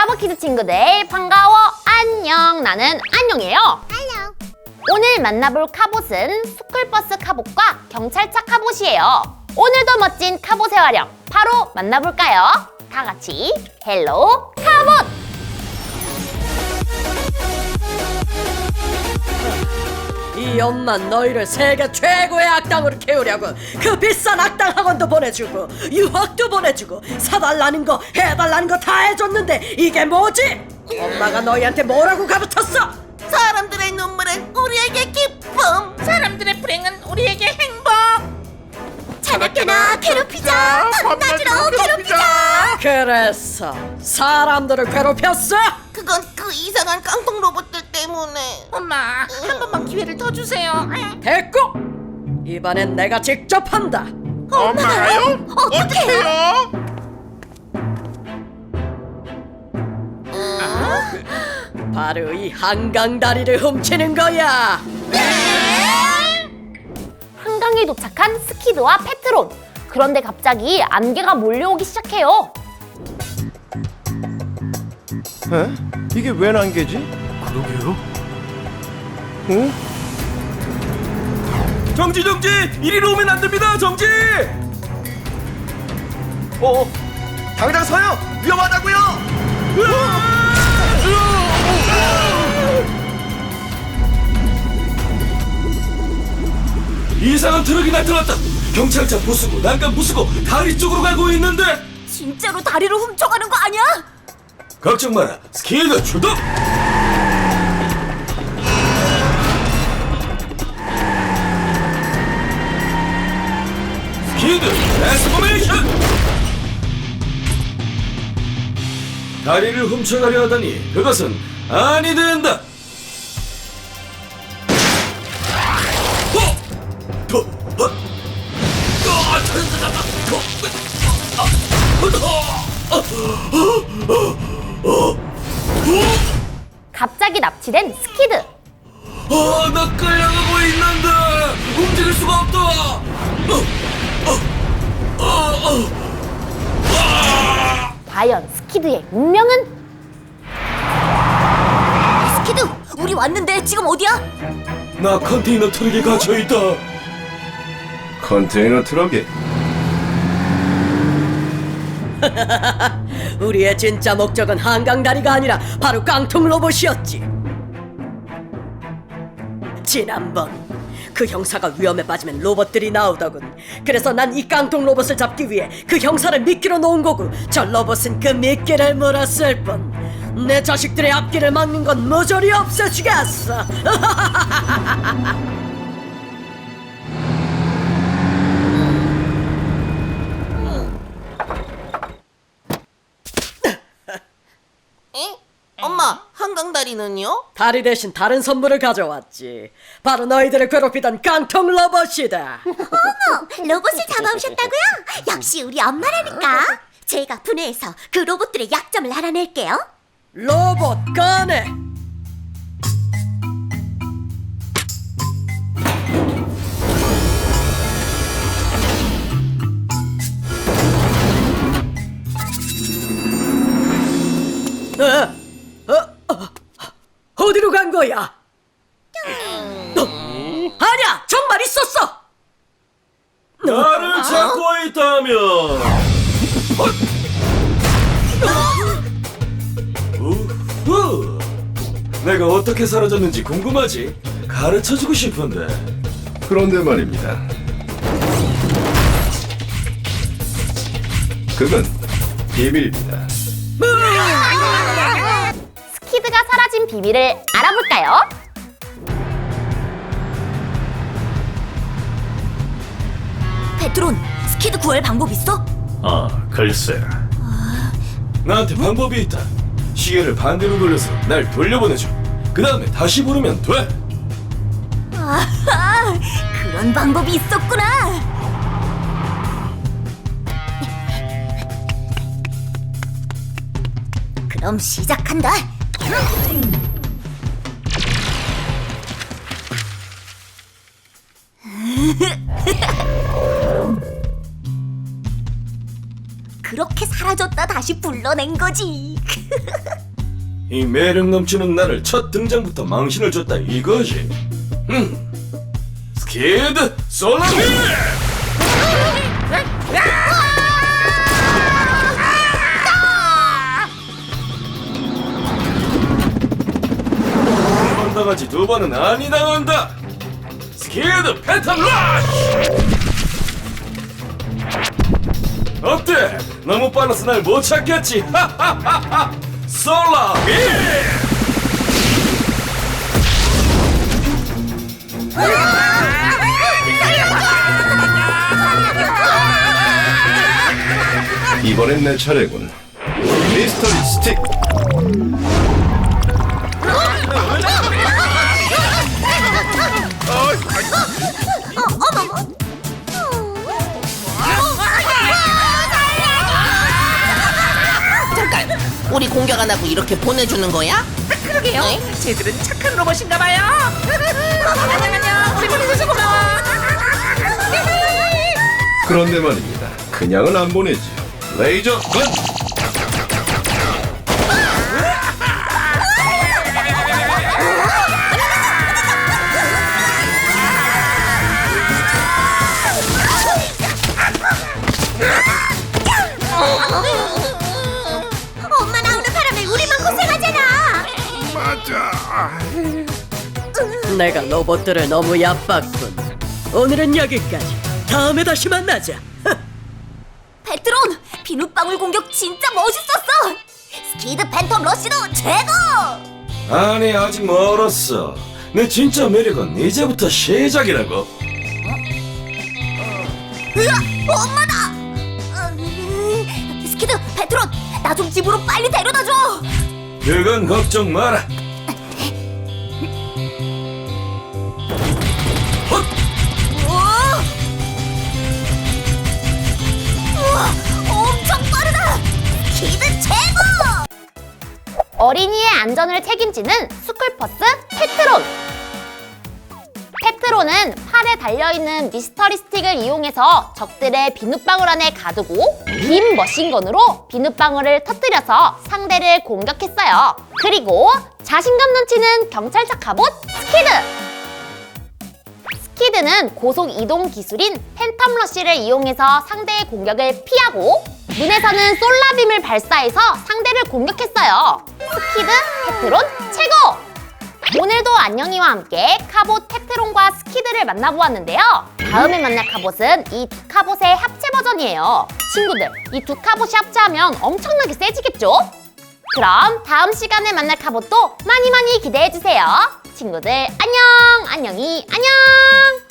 브라보키즈 친구들 반가워. 안녕. 나는 안녕이에요. 안녕. 오늘 만나볼 카봇은 스쿨버스 카봇과 경찰차 카봇이에요. 오늘도 멋진 카봇의 활약 바로 만나볼까요? 다 같이 헬로 카봇 엄만 너희를 세계 최고의 악당으로 키우려고 그 비싼 악당 학원도 보내주고 유학도 보내주고 사달라는 거 해달라는 거 다 해줬는데 이게 뭐지? 엄마가 너희한테 뭐라고 가르쳤어? 사람들의 눈물은 우리에게 기쁨. 사람들의 불행은 우리에게 행복. 자나깨나 괴롭히자. 밤낮으로 괴롭히자. 그래서 사람들을 괴롭혔어? 그건 그 이상한 깡통 로봇들 때문에. 엄마, 한 번만 기회를 더 주세요. 됐고 이번엔 내가 직접 한다 엄마가요? 어떡해요? 바로 이 한강 다리를 훔치는 거야 한강에 도착한 스키드와 페트론 그런데 갑자기 안개가 몰려오기 시작해요 에? 이게 웬 안개지? 그러게요. 어? 정지 정지! 이리로 오면 안 됩니다. 정지! 어? 당장 서요! 위험하다고요! 이상한 트럭이 나타났다. 경찰차 부수고 난간 부수고 다리 쪽으로 가고 있는데 진짜로 다리를 훔쳐가는 거 아니야? 걱정 마라. 스키드 출동. 트랜스포메이션. 다리를 훔쳐가려 하다니 그것은 아니 된다. 갑자기 납치된 과연 스키드의 운명은? 스키드, 우리 왔는데 지금 어디야? 나 컨테이너 트럭에 갇혀 있다. 컨테이너 트럭에 우리의 진짜 목적은 한강 다리가 아니라 바로 깡통 로봇이었지. 지난번 그 형사가 위험에 빠지면 로봇들이 나오더군. 그래서 난 이 깡통 로봇을 잡기 위해 그 형사를 미끼로 놓은 거고 저 로봇은 그 미끼를 물었을 뿐. 내 자식들의 앞길을 막는 건 모조리 없애주겠어. 강 다리는요? 다리 대신 다른 선물을 가져왔지. 바로 너희들을 괴롭히던 깡통 로봇이다. 로봇을 잡아오셨다고요? 역시 우리 엄마라니까. 제가 분해해서 그 로봇들의 약점을 알아낼게요. 로봇 꺼내. 거야? 어? 아니야, 정말 있었어. 나를 찾고 있다면. 우후. 내가 어떻게 사라졌는지 궁금하지? 가르쳐주고 싶은데. 그런데 말입니다 그건 비밀입니다 비밀을 알아볼까요? 페트론, 스키드 구할 방법 있어? 아, 글쎄. 나한테 방법이 있다. 시계를 반대로 돌려서 날 돌려보내줘. 그 다음에 다시 부르면 돼. 아하, 그런 방법이 있었구나. 그럼 시작한다. 그렇게 사라졌다 다시 불러낸 거지. 이 매력 넘치는 나를 첫 등장부터 망신을 줬다 이거지. 음, 스키드 솔라비! 한번 당하지 두 번은 아니 당한다. 스키드 팬텀 러쉬! 어때? 너무 빨라서 날 못 찾겠지? 하하하하! 솔라비! 이번엔 내 차례군. 미스터리 스틱. 공격 안 하고 이렇게 보내주는 거야? 그러게요. 쟤들은 착한 로봇인가 봐요. 안녕 안녕. 우리 보내줘서 고마워. 그런데 말입니다. 그냥은 안 보내지. 레이저 건. 내가 로봇들을 너무 얕봤군. 오늘은 여기까지. 다음에 다시 만나자. 베트론 비눗방울 공격 진짜 멋있었어. 스키드 팬텀 러시도 최고. 아니 아직 멀었어. 내 진짜 매력은 이제부터 시작이라고. 으아, 엄마다. 음, 스키드 베트론 나 좀 집으로 빨리 데려다 줘. 그건 걱정 마라. 어린이의 안전을 책임지는 스쿨버스 테트론. 테트론은 팔에 달려있는 미스터리 스틱을 이용해서 적들의 비눗방울 안에 가두고 빔 머신건으로 비눗방울을 터뜨려서 상대를 공격했어요. 그리고 자신감 넘치는 경찰차 갑옷 스키드! 스키드는 고속 이동 기술인 팬텀 러쉬를 이용해서 상대의 공격을 피하고 눈에서는 솔라빔을 발사해서 상대를 공격했어요. 스키드, 테트론 최고! 오늘도 안녕이와 함께 카봇 테트론과 스키드를 만나보았는데요. 다음에 만날 카봇은 이 두 카봇의 합체 버전이에요. 친구들, 이 두 카봇이 합체하면 엄청나게 세지겠죠? 그럼 다음 시간에 만날 카봇도 많이 많이 기대해주세요. 친구들, 안녕! 안녕히, 안녕!